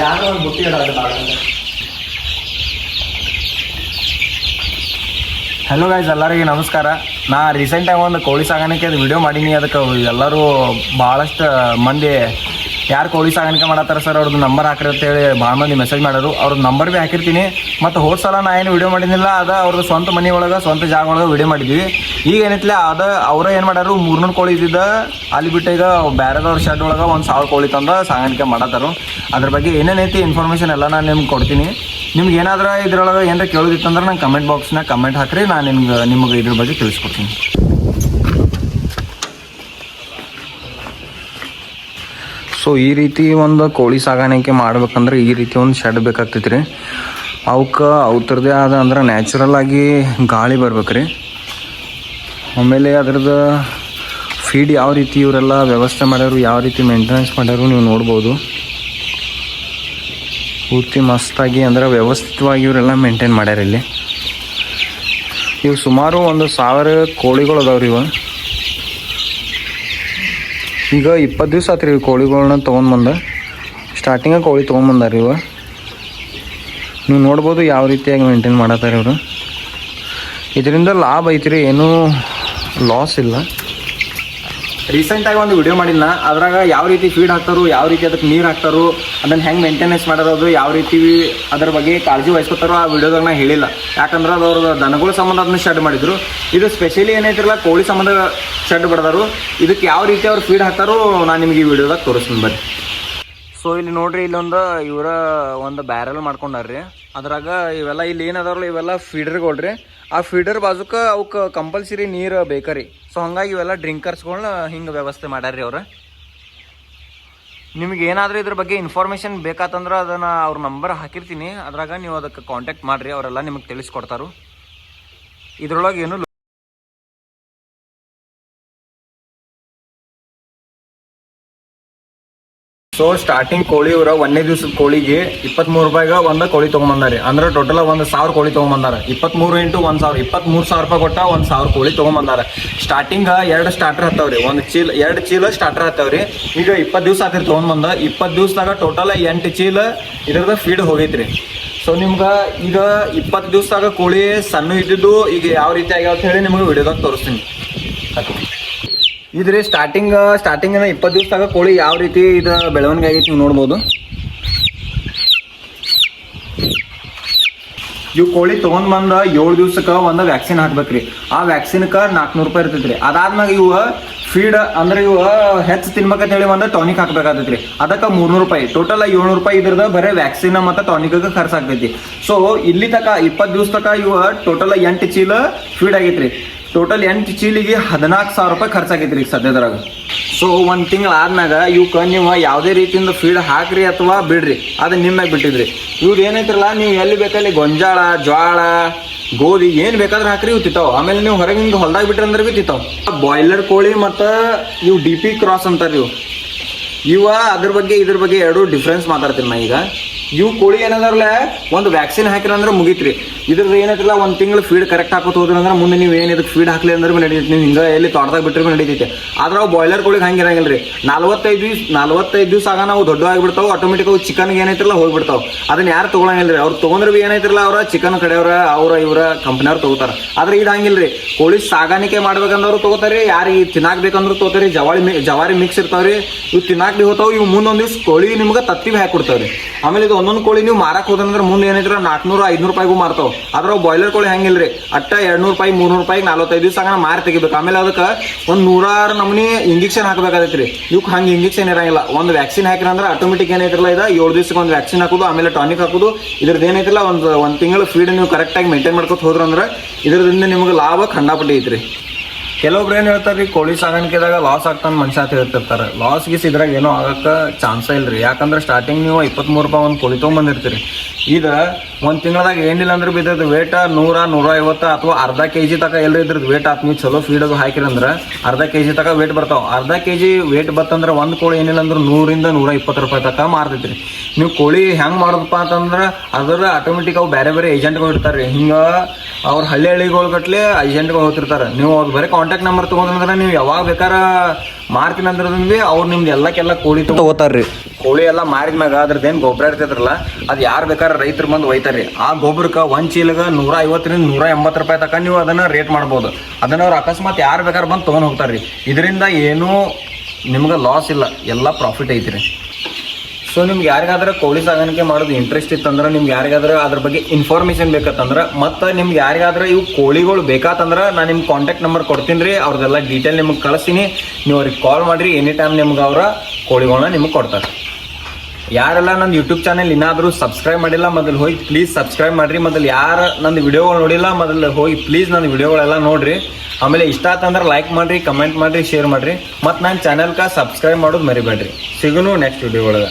ಯಾರು ಒಂದು ಬುಟ್ಟಿ ಇಡೋದು ಹಲೋ ಗೈಸ್ ಎಲ್ಲರಿಗೆ ನಮಸ್ಕಾರ. ನಾ ರೀಸೆಂಟಾಗಿ ಒಂದು ಕೋಳಿ ಸಾಗಾಣಿಕೆ ವಿಡಿಯೋ ಮಾಡೀನಿ. ಅದಕ್ಕೆ ಎಲ್ಲರೂ ಭಾಳಷ್ಟು ಮಂದಿ ಯಾರು ಕೋಳಿ ಸಾಗಾಣಿಕೆ ಮಾಡತ್ತಾರ ಸರ್? ಅವ್ರದ್ದು ನಂಬರ್ ಹಾಕ್ರಿ ಅಂತೇಳಿ ಭಾಳ ಮಂದಿ ಮೆಸೇಜ್ ಮಾಡೋರು ಅವ್ರದ್ದು ನಂಬರ್ ಭೀ ಹಾಕಿರ್ತೀನಿ. ಮತ್ತು ಹೋದ ಸಲ ನಾ ಏನು ವಿಡಿಯೋ ಮಾಡಿದ್ನಿಲ್ಲ, ಅದ ಅವ್ರದ್ದು ಸ್ವಂತ ಮನೆ ಒಳಗೆ, ಸ್ವಂತ ಜಾಗ ಒಳಗೆ ವಿಡಿಯೋ ಮಾಡಿದ್ವಿ. ಈಗ ಏನೈತಿಲ್ಲ ಅದ ಅವರ ಏನು ಮಾಡ್ಯಾರು, ಮೂರ್ನೂರು ಕೋಳಿ ಇದ್ದಿದ್ದ, ಅಲ್ಲಿ ಬಿಟ್ಟು ಈಗ ಬೇರೆದವ್ರ ಶೆಡ್ ಒಳಗೆ ಒಂದು ಸಾವಿರ ಕೋಳಿ ತಂದು ಸಾಗಾಣಿಕೆ ಮಾಡತ್ತಾರು. ಅದ್ರ ಬಗ್ಗೆ ಏನೇನೈತಿ ಇನ್ಫಾರ್ಮೇಷನ್ ಎಲ್ಲ ನಾನು ನಿಮ್ಗೆ ಕೊಡ್ತೀನಿ. ನಿಮ್ಗೆ ಏನಾದರೂ ಇದ್ರೊಳಗೆ ಏನಾರ ಕೇಳೋದಿತ್ತಂದ್ರೆ ನಂಗೆ ಕಮೆಂಟ್ ಬಾಕ್ಸ್ನಾಗ ಕಮೆಂಟ್ ಹಾಕ್ರಿ. ನಾನು ನಿಮ್ಗೆ ನಿಮ್ಗೆ ಇದ್ರ ಬಗ್ಗೆ ತಿಳಿಸ್ಕೊಡ್ತೀನಿ. ಸೊ ಈ ರೀತಿ ಒಂದು ಕೋಳಿ ಸಾಗಾಣಿಕೆ ಮಾಡ್ಬೇಕಂದ್ರೆ ಈ ರೀತಿ ಒಂದು ಶೆಡ್ ಬೇಕಾಗ್ತೈತಿ ರೀ ಅವಕ್ಕೆ ಅವ್ರದ್ದೇ ಆದ ಅಂದ್ರೆ ನ್ಯಾಚುರಲ್ ಆಗಿ ಗಾಳಿ ಬರ್ಬೇಕು ರೀ ಆಮೇಲೆ ಅದ್ರದ್ದು ಫೀಡ್ ಯಾವ ರೀತಿ ಇವರೆಲ್ಲ ವ್ಯವಸ್ಥೆ ಮಾಡ್ಯಾರು ಯಾವ ರೀತಿ ಮೇಂಟೆನೆನ್ಸ್ ಮಾಡ್ಯಾರು ನೀವು ನೋಡ್ಬೋದು. ಪೂರ್ತಿ ಮಸ್ತಾಗಿ ಅಂದ್ರೆ ವ್ಯವಸ್ಥಿತವಾಗಿ ಇವರೆಲ್ಲ ಮೇಂಟೈನ್ ಮಾಡ್ಯಾರ ಇಲ್ಲಿ. ಇವು ಸುಮಾರು ಒಂದು ಸಾವಿರ ಕೋಳಿಗಳು ಅದಾವ್ರಿ ಇವ. ಈಗ ಇಪ್ಪತ್ತು ದಿವಸ ಆತ್ರಿ ಕೋಳಿಗಳನ್ನ ತೊಗೊಂಡ್ಬಂದ ಸ್ಟಾರ್ಟಿಂಗ ಕೋಳಿ ತೊಗೊಂಬಂದಾರ ಇವ ನೀವು ನೋಡ್ಬೋದು ಯಾವ ರೀತಿಯಾಗಿ ಮೇಂಟೈನ್ ಮಾಡತ್ತಾರೆ ಇವರು. ಇದರಿಂದ ಲಾಭ ಐತ್ರಿ, ಏನೂ ಲಾಸ್ ಇಲ್ಲ. ರೀಸೆಂಟಾಗಿ ಒಂದು ವಿಡಿಯೋ ಮಾಡಿಲ್ಲ. ಅದ್ರಾಗ ಯಾವ ರೀತಿ ಫೀಡ್ ಹಾಕ್ತಾರೋ, ಯಾವ ರೀತಿ ಅದಕ್ಕೆ ನೀರು ಹಾಕ್ತಾರೋ, ಅದನ್ನು ಹೆಂಗೆ ಮೇಂಟೆನೆನ್ಸ್ ಮಾಡೋದು ಯಾವ ರೀತಿ ಅದ್ರ ಬಗ್ಗೆ ಕಾಳಜಿ ವಹಿಸ್ಕೊತಾರೋ ಆ ವಿಡಿಯೋದಾಗ ನಾ ಹೇಳಿಲ್ಲ. ಯಾಕಂದ್ರೆ ಅದು ಅವ್ರದ್ದು ದನಗಳ ಸಂಬಂಧ ಅದನ್ನ ಶೆಡ್ ಮಾಡಿದ್ರು. ಇದು ಸ್ಪೆಷಲಿ ಏನೈತಿರಲ್ಲ ಕೋಳಿ ಸಂಬಂಧ ಶೆಡ್ ಬಡ್ದಾರು. ಇದಕ್ಕೆ ಯಾವ ರೀತಿ ಅವ್ರು ಫೀಡ್ ಹಾಕ್ತಾರೋ, ನಾನು ನಿಮಗೆ ಈ ವಿಡಿಯೋದಾಗ ತೋರಿಸ್ತೀನಿ ಬರ್ರಿ ಸೊ ಇಲ್ಲಿ ನೋಡ್ರಿ ಇಲ್ಲೊಂದು ಇವರ ಒಂದು ಬ್ಯಾರಲ್ ಮಾಡ್ಕೊಂಡಾರ್ರಿ. ಅದ್ರಾಗ ಇವೆಲ್ಲ ಇಲ್ಲಿ ಏನದಾರಲ್ಲ ಇವೆಲ್ಲ ಫೀಡರ್ಗಳ್ರಿ ಆ ಫೀಡರ್ ಬಾಜುಕ ಅವಕ್ಕೆ ಕಂಪಲ್ಸರಿ ನೀರು ಬೇಕರಿ. ಸೊ ಹಂಗಾಗಿ ಇವೆಲ್ಲ ಡ್ರಿಂಕರ್ಸ್ಗಳನ್ನ ಹಿಂಗೆ ವ್ಯವಸ್ಥೆ ಮಾಡ್ಯಾರ್ರಿ ಅವ್ರು. ನಿಮ್ಗೆ ಏನಾದರೂ ಇದ್ರ ಬಗ್ಗೆ ಇನ್ಫಾರ್ಮೇಷನ್ ಬೇಕಾತಂದ್ರೆ ಅದನ್ನು ಅವ್ರ ನಂಬರ್ ಹಾಕಿರ್ತೀನಿ. ಅದ್ರಾಗ ನೀವು ಅದಕ್ಕೆ ಕಾಂಟ್ಯಾಕ್ಟ್ ಮಾಡಿರಿ, ಅವರೆಲ್ಲ ನಿಮಗೆ ತಿಳಿಸ್ಕೊಡ್ತಾರು. ಇದ್ರೊಳಗೆ ಏನು ಸೊ ಸ್ಟಾರ್ಟಿಂಗ್ ಕೋಳಿ ಇವ್ರ ಒಂದನೇ ದಿವಸದ ಕೋಳಿಗೆ ಇಪ್ಪತ್ಮೂರು ರೂಪಾಯಿಗೆ ಒಂದು ಕೋಳಿ ತೊಗೊಂಬಂದಾರಿ. ಅಂದ್ರೆ ಟೋಟಲ್ ಒಂದು ಸಾವಿರ ಕೋಳಿ ತೊಗೊಂಬಂದಾರ. ಇಪ್ಪತ್ಮೂರು ಇಂಟು ಒಂದು ಸಾವಿರ, ಇಪ್ಪತ್ಮೂರು ಸಾವಿರ ರೂಪಾಯಿ ಕೊಟ್ಟ ಒಂದು ಸಾವಿರ ಕೋಳಿ ತೊಗೊಂಬಂದಾರ. ಸ್ಟಾರ್ಟಿಂಗ್ ಎರಡು ಸ್ಟಾರ್ಟರ್ ಹತ್ತವ್ರಿ. ಒಂದು ಚೀಲ, ಎರಡು ಚೀಲ ಸ್ಟಾರ್ಟರ್ ಹತ್ತವ್ರಿ. ಈಗ ಇಪ್ಪತ್ತು ದಿವಸ ಆತಿರಿ ತಗೊಂಬಂದ. ಇಪ್ಪತ್ತು ದಿವಸದಾಗ ಟೋಟಲ್ ಎಂಟು ಚೀಲ ಇದ್ರದ ಫೀಡ್ ಹೋಗೈತ್ರಿ. ಸೊ ನಿಮ್ಗೆ ಈಗ ಇಪ್ಪತ್ತು ದಿವಸದಾಗ ಕೋಳಿ ಸಣ್ಣ ಇದ್ದಿದ್ದು ಈಗ ಯಾವ ರೀತಿ ಆಗ್ಯಾವ ಅಂತ ಹೇಳಿ ನಿಮಗೆ ವಿಡಿಯೋದಾಗ ತೋರಿಸ್ತೀನಿ. ಇದ್ರಿ ಸ್ಟಾರ್ಟಿಂಗ್ ಸ್ಟಾರ್ಟಿಂಗ್ ಇಪ್ಪತ್ತು ದಿವಸದಾಗ ಕೋಳಿ ಯಾವ ರೀತಿ ಇದು ಬೆಳವಣಿಗೆ ಆಗೈತಿ ನೀವು ನೋಡ್ಬೋದು. ಇವು ಕೋಳಿ ತೊಗೊಂಡ್ ಬಂದ ಏಳು ದಿವ್ಸಕ್ಕೆ ಒಂದು ವ್ಯಾಕ್ಸಿನ್ ಹಾಕ್ಬೇಕ್ರಿ. ಆ ವ್ಯಾಕ್ಸಿನ್ಕ ನಾಲ್ಕುನೂರು ರೂಪಾಯಿ ಇರ್ತೈತ್ರಿ. ಅದಾದ್ಮ್ಯಾಗ ಇವು ಫೀಡ್ ಅಂದ್ರೆ ಇವು ಹೆಚ್ಚು ತಿನ್ಬೇಕಂತ ಹೇಳಿ ಒಂದು ಟಾನಿಕ್ ಹಾಕ್ಬೇಕಾಗತ್ತೈತ್ರಿ. ಅದಕ್ಕೆ ಮೂರ್ನೂರು ರೂಪಾಯಿ. ಟೋಟಲ್ ಏಳ್ನೂರು ರೂಪಾಯಿ ಇದ್ರದ ಬರೀ ವ್ಯಾಕ್ಸಿನ್ ಮತ್ತು ಟಾನಿಕ್ ಖರ್ಚು ಆಗ್ತೈತಿ ಸೊ ಇಲ್ಲಿ ತಕ ಇಪ್ಪತ್ತು ದಿವ್ಸ ತಕ ಇವು ಟೋಟಲ್ ಎಂಟು ಚೀಲ ಫೀಡ್ ಆಗೈತ್ರಿ. ಟೋಟಲ್ ಎಂಟು ಚೀಲಿಗೆ ಹದಿನಾಲ್ಕು ಸಾವಿರ ರೂಪಾಯಿ ಖರ್ಚಾಗೈತ್ರಿ ಈಗ ಸದ್ಯದ್ರಾಗ. ಸೊ ಒಂದು ತಿಂಗಳು ಆದ್ಮ್ಯಾಗ ಇವಕ್ಕೆ ನೀವು ಯಾವುದೇ ರೀತಿಯಿಂದ ಫೀಡ್ ಹಾಕ್ರಿ ಅಥವಾ ಬಿಡ್ರಿ. ಅದು ನಿಮ್ಮಾಗ ಬಿಟ್ಟಿದ್ರಿ. ಇವ್ರು ಏನೈತ್ರಲ್ಲ, ನೀವು ಎಲ್ಲಿ ಬೇಕಲ್ಲಿ ಗೊಂಜಾಳ, ಜ್ವಾಳ, ಗೋಧಿ ಏನು ಬೇಕಾದ್ರೆ ಹಾಕ್ರಿ ಇವು ತಿಂತಾವ. ಆಮೇಲೆ ನೀವು ಹೊರಗೆ ಹಿಂಗೆ ಹೊಲ್ದಾಗ ಬಿಟ್ರಿ ಅಂದ್ರೆ ಭೀ ತಿಂತಾವ. ಬಾಯ್ಲರ್ ಕೋಳಿ ಮತ್ತು ಇವು ಡಿ ಪಿ ಕ್ರಾಸ್ ಅಂತಾರೆ ಇವು. ಇವ ಅದ್ರ ಬಗ್ಗೆ, ಇದ್ರ ಬಗ್ಗೆ ಎರಡು ಡಿಫ್ರೆನ್ಸ್ ಮಾತಾಡ್ತೀನಿ ನಾ ಈಗ. ಇವು ಕೋಳಿ ಏನದಾರಲ್ಲ ಒಂದು ವ್ಯಾಕ್ಸಿನ್ ಹಾಕಿರಂದ್ರೆ ಮುಗಿತ್ರಿ. ಇದ್ರದ್ದು ಏನೈತಿಲ್ಲ, ಒಂದು ತಿಂಗಳು ಫೀಡ್ ಕರೆಕ್ಟ್ ಹಾಕೋತ ಹೋದ್ರೆ ಅಂದ್ರೆ ಮುಂದೆ ನೀವು ಏನು ಇದಕ್ಕೆ ಫೀಡ್ ಹಾಕಲಿ ಅಂದ್ರೆ ನಡೀತೈತಿ ನೀವು ಹಿಂಗೆ ಎಲ್ಲಿ ತೋಟದಾಗ ಬಿಟ್ಟರೆ ನಡೀತೈತೆ. ಆದ್ರೆ ಅವು ಬಾಯ್ಲರ್ ಕೋಳಿಗೆ ಹಂಗೆ ಇರಂಗಿಲ್ಲ ರೀ ನಲ್ವತ್ತೈದು ದಿವ್ಸ ನಲ್ವತ್ತೈದು ದಿವಸ ಆಗ ನಾವು ದೊಡ್ಡ ಆಗಿಬಿಡ್ತಾವೆ ಆಟೋಮೆಟಿಕ್ ಅವು ಚಿಕನ್ಗೆ ಏನೈತಿಲ್ಲ ಹೋಗಿಬಿಡ್ತಾವೆ. ಅದನ್ನ ಯಾರು ತೊಗೊಳಂಗಿಲ್ಲ ರೀ ಅವ್ರು ತೊಗೊಂಡ್ರೆ ಭೀ ಏನೈತಿಲ್ಲ ಅವ್ರ ಚಿಕನ್ ಕಡೆಯವ್ರ, ಅವ್ರ ಇವರ ಕಂಪ್ನಿಯವ್ರು ತೊಗೋತಾರೆ. ಆದ್ರೆ ಇದು ಹಂಗಿಲ್ಲ ರೀ ಕೋಳಿ ಸಾಗಾಣಿಕೆ ಮಾಡ್ಬೇಕಂದವ್ರು ತೊಗೋತಾರೆ, ಯಾರಿಗೆ ತಿನ್ನಾಕ್ಬೇಕಂದ್ರೂ ತೊಗೋತಾರೆ ತಗೋತಾರೆ ಜವಾರಿ ಮಿಕ್ಸ್ ಇರ್ತಾವ್ರಿ. ಇವು ತಿನ್ನಾಕ್ ಭೀ ಹೋಗ್ತಾವೆ, ಇವು ಮುಂದೊಂದು ದಿವ್ಸ ಕೋಳಿ ನಿಮ್ಗೆ ತತ್ತಿ ಹಾಕಿ ಕೊಡ್ತಾವ್ರಿ ಆಮೇಲೆ ಇದು ಒಂದೊಂದು ಕೋಳಿ ನೀವು ಮಾರಕ್ ಹೋದಂದ್ರೆ ಮುಂದೆ ಏನೈತ್ರ ನಾಲ್ಕುನೂರು ಐದುನೂರು ರೂಪಾಯಿಗೂ ಮಾರ್ತಾವ. ಅವು ಬಾಯ್ಲರ್ ಕೋಳಿ ಹಂಗಿಲ್ರಿ. ಅಟ್ಟ ಎರಡ್ನೂರು ರೂಪಾಯಿ, ಮೂರ್ನೂರು ರೂಪಾಯಿ ನಲ್ವತ್ತೈದು ದಿವಸ ಹಂಗ ಮಾರಿ ತೆಗಿಬೇಕು. ಆಮೇಲೆ ಅದಕ್ಕೆ ಒಂದು ನೂರಾರು ನಮೂನಿ ಇಂಜೆಕ್ಷನ್ ಹಾಕಬೇಕಾಗೈತ್ರಿ. ಇವಕ್ಕೆ ಹಂಗೆ ಇಂಜೆಕ್ಷನ್ ಇರಂಗಿಲ್ಲ. ಒಂದು ವ್ಯಾಕ್ಸಿನ್ ಹಾಕಿರ ಅಂದ್ರೆ ಆಟೋಮೆಟಿಕ್ ಏನೈತಿರಲ್ಲ ಇದು? ಏಳು ದಿವಸಕ್ಕೆ ಒಂದು ವ್ಯಾಕ್ಸಿನ್ ಹಾಕೋದು, ಆಮೇಲೆ ಟಾನಿಕ್ ಹಾಕೋದು. ಇದ್ರದ್ದು ಏನೈತಿಲ್ಲ ಒಂದು ಒಂದು ತಿಂಗಳು ಫೀಡ್ ನೀವು ಕರೆಕ್ಟಾಗಿ ಮೇಂಟೈನ್ ಮಾಡ್ಕೊತ ಹೋದ್ರಂದ್ರೆ ಇದರಿಂದ ನಿಮಗೆ ಲಾಭ ಖಂಡಾಪಟ್ಟಿ ಐತ್ರಿ. ಕೆಲವೊಬ್ರು ಏನು ಹೇಳ್ತಾರೆ ರೀ ಕೋಳಿ ಸಾಗಾಣಿಕೆದಾಗ ಲಾಸ್ ಆಗ್ತಾನೆ ಮನುಷ್ಯ ಅಂತ ಹೇಳ್ತಿರ್ತಾರೆ. ಲಾಸ್ ಗೀಸ್ ಇದ್ರಾಗ ಏನೋ ಆಗಕ್ಕೆ ಚಾನ್ಸೇ ಇಲ್ಲ ರೀ ಯಾಕಂದ್ರೆ ಸ್ಟಾರ್ಟಿಂಗ್ ನೀವು ಇಪ್ಪತ್ತ್ಮೂರು ರೂಪಾಯಿ ಒಂದು ಕೋಳಿ ತೊಗೊಂಬಂದಿರ್ತೀರಿ. ಇದು ಒಂದು ತಿಂಗಳದಾಗ ಏನಿಲ್ಲ ಅಂದ್ರೆ ಬಿದ್ದದ ವೇಟ ನೂರ ನೂರ ಐವತ್ತು ಅಥವಾ ಅರ್ಧ ಕೆ ಜಿ ತಕ ಎಲ್ಲ ಇದ್ರದ್ದು ವೇಟ್ ಆತ್. ನೀವು ಚಲೋ ಫೀಡ್ ಅದು ಹಾಕಿರಂದ್ರೆ ಅರ್ಧ ಕೆ ಜಿ ತಕ ವೇಟ್ ಬರ್ತಾವೆ. ಅರ್ಧ ಕೆ ಜಿ ವೇಟ್ ಬತ್ತಂದ್ರೆ ಒಂದು ಕೋಳಿ ಏನಿಲ್ಲ ಅಂದ್ರೆ ನೂರಿಂದ ನೂರ ಇಪ್ಪತ್ತು ರೂಪಾಯಿ ತಕ ಮಾರ್ತೈತ್ರಿ. ನೀವು ಕೋಳಿ ಹೆಂಗೆ ಮಾಡೋದಪ್ಪ ಅಂತಂದ್ರೆ ಅದರ ಆಟೋಮೆಟಿಕ್ ಅವು ಬೇರೆ ಬೇರೆ ಏಜೆಂಟ್ಗಳು ಇರ್ತಾರೆ ರೀ. ಹಿಂಗೆ ಅವ್ರ ಹಳ್ಳಿ ಹಳ್ಳಿಗಳು ಗಟ್ಲೆ ಏಜೆಂಟ್ಗಳು ಹೋಗ್ತಿರ್ತಾರೆ. ನೀವು ಅವ್ರು ಬರೀ ಕಾಂಟ್ಯಾಕ್ಟ್ ನಂಬರ್ ತೊಗೊಂಡ್ರೆ ನೀವು ಯಾವಾಗ ಬೇಕಾರ ಮಾರ್ತೀನಿ ಅಂದ್ರೆ ಅವ್ರು ನಿಮ್ದು ಎಲ್ಲಕ್ಕೆಲ್ಲ ಕೋಳಿ ತಗೋತಾರೆ ಕೋಳಿ ಎಲ್ಲ ಮಾರಿದ ಮ್ಯಾಗ ಅದ್ರದ್ದೇನು ಗೊಬ್ಬರ ಇರ್ತೈತ್ರಲ್ಲ, ಅದು ಯಾರು ಬೇಕಾದ್ರೆ ರೈತರು ಬಂದು ಒಯ್ತಾರೆ. ಆ ಗೊಬ್ಬರಕ್ಕೆ ಒಂದು ಚೀಲಗೆ ನೂರ ಐವತ್ತರಿಂದ ನೂರ ಎಂಬತ್ತು ರೂಪಾಯಿ ತಕ ನೀವು ಅದನ್ನು ರೇಟ್ ಮಾಡ್ಬೋದು. ಅದನ್ನು ಅವ್ರು ಅಕಸ್ಮಾತ್ ಯಾರು ಬೇಕಾದ್ರೆ ಬಂದು ತೊಗೊಂಡು ಹೋಗ್ತಾರ್ರಿ. ಇದರಿಂದ ಏನೂ ನಿಮ್ಗೆ ಲಾಸ್ ಇಲ್ಲ, ಎಲ್ಲ ಪ್ರಾಫಿಟ್ ಐತಿ ರೀ ಸೊ ನಿಮ್ಗೆ ಯಾರಿಗಾದ್ರೆ ಕೋಳಿ ಸಾಗಾಣಿಕೆ ಮಾಡೋದು ಇಂಟ್ರೆಸ್ಟ್ ಇತ್ತಂದ್ರೆ, ನಿಮ್ಗೆ ಯಾರಿಗಾದ್ರೆ ಅದ್ರ ಬಗ್ಗೆ ಇನ್ಫಾರ್ಮೇಷನ್ ಬೇಕತ್ತಂದ್ರೆ, ಮತ್ತು ನಿಮ್ಗೆ ಯಾರಿಗಾದ್ರೆ ಇವು ಕೋಳಿಗಳು ಬೇಕಾತಂದ್ರೆ ನಾನು ನಿಮ್ಮ ಕಾಂಟ್ಯಾಕ್ಟ್ ನಂಬರ್ ಕೊಡ್ತೀನಿ ರೀ ಅವ್ರದ್ದೆಲ್ಲ ಡೀಟೇಲ್ ನಿಮಗೆ ಕಳಿಸ್ತೀನಿ. ನೀವು ಅವ್ರಿಗೆ ಕಾಲ್ ಮಾಡಿರಿ ಎನಿ ಟೈಮ್ ನಿಮ್ಗೆ ಅವರ ಕೋಳಿಗಳನ್ನ ನಿಮಗೆ ಕೊಡ್ತಾರೆ. ಯಾರೆಲ್ಲ ನನ್ನ ಯೂಟ್ಯೂಬ್ ಚಾನೆಲ್ ಇನ್ನಾದರೂ ಸಬ್ಸ್ಕ್ರೈಬ್ ಮಾಡಿಲ್ಲ, ಮೊದಲು ಹೋಗಿ ಪ್ಲೀಸ್ ಸಬ್ಸ್ಕ್ರೈಬ್ ಮಾಡಿರಿ. ಮೊದಲು ಯಾರು ನನ್ನ ವಿಡಿಯೋಗಳು ನೋಡಿಲ್ಲ, ಮೊದಲು ಹೋಗಿ ಪ್ಲೀಸ್ ನನ್ನ ವಿಡಿಯೋಗಳೆಲ್ಲ ನೋಡಿರಿ. ಆಮೇಲೆ ಇಷ್ಟ ಆತಂದ್ರೆ ಲೈಕ್ ಮಾಡಿರಿ ಕಮೆಂಟ್ ಮಾಡಿರಿ ಶೇರ್ ಮಾಡಿರಿ. ಮತ್ತು ನನ್ನ ಚಾನೆಲ್ಗೆ ಸಬ್ಸ್ಕ್ರೈಬ್ ಮಾಡೋದು ಮರಿಬೇಡ್ರಿ. ಸಿಗುನು ನೆಕ್ಸ್ಟ್ ವಿಡಿಯೋ ಒಳಗೆ.